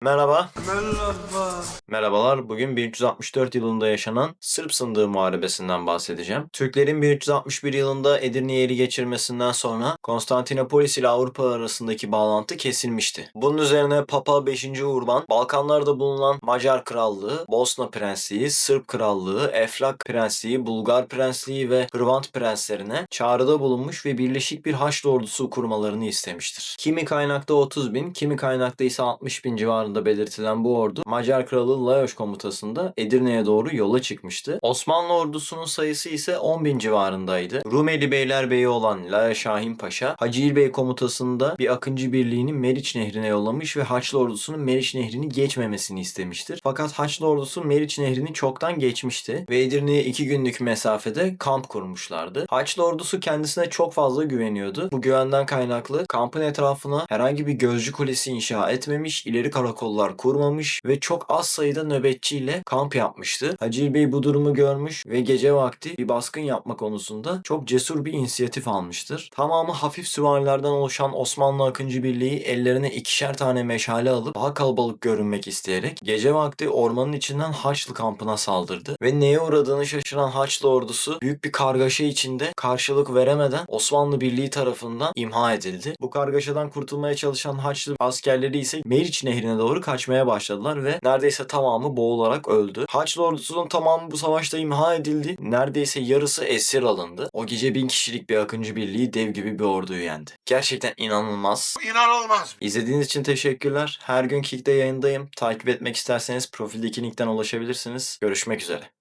Merhaba. Merhaba. Merhabalar. Bugün 1364 yılında yaşanan Sırp Sındığı Muharebesi'nden bahsedeceğim. Türklerin 1361 yılında Edirne'yi ele geçirmesinden sonra Konstantinopolis ile Avrupa arasındaki bağlantı kesilmişti. Bunun üzerine Papa 5. Urban, Balkanlarda bulunan Macar Krallığı, Bosna Prensliği, Sırp Krallığı, Eflak Prensliği, Bulgar Prensliği ve Hırvat Prenslerine çağrıda bulunmuş ve birleşik bir Haçlı ordusu kurmalarını istemiştir. Kimi kaynakta 30 bin, kimi kaynakta ise 60 bin civarında belirtilen bu ordu Macar Kralı Lajos komutasında Edirne'ye doğru yola çıkmıştı. Osmanlı ordusunun sayısı ise 10 bin civarındaydı. Rumeli Beylerbeyi olan Laya Şahin Paşa, Hacı İlbey komutasında bir Akıncı birliğini Meriç Nehri'ne yollamış ve Haçlı ordusunun Meriç Nehri'ni geçmemesini istemiştir. Fakat Haçlı ordusu Meriç Nehri'ni çoktan geçmişti ve Edirne'ye 2 günlük mesafede kamp kurmuşlardı. Haçlı ordusu kendisine çok fazla güveniyordu. Bu güvenden kaynaklı kampın etrafına herhangi bir gözcü kulesi inşa etmemiş, ileri karakollar kurmamış ve çok az sayıda nöbetçiyle kamp yapmıştı. Hacı Bey bu durumu görmüş ve gece vakti bir baskın yapma konusunda çok cesur bir inisiyatif almıştır. Tamamı hafif süvarilerden oluşan Osmanlı Akıncı Birliği ellerine ikişer tane meşale alıp daha kalabalık görünmek isteyerek gece vakti ormanın içinden Haçlı kampına saldırdı ve neye uğradığını şaşıran Haçlı ordusu büyük bir kargaşa içinde karşılık veremeden Osmanlı Birliği tarafından imha edildi. Bu kargaşadan kurtulmaya çalışan Haçlı askerleri ise Meriç Nehri'ne doğru kaçmaya başladılar ve neredeyse tamamı boğularak öldü. Haçlı ordusunun tamamı bu savaşta imha edildi. Neredeyse yarısı esir alındı. O gece bin kişilik bir Akıncı Birliği dev gibi bir orduyu yendi. Gerçekten inanılmaz. İnanılmaz. İzlediğiniz için teşekkürler. Her gün Kick'te yayındayım. Takip etmek isterseniz profildeki linkten ulaşabilirsiniz. Görüşmek üzere.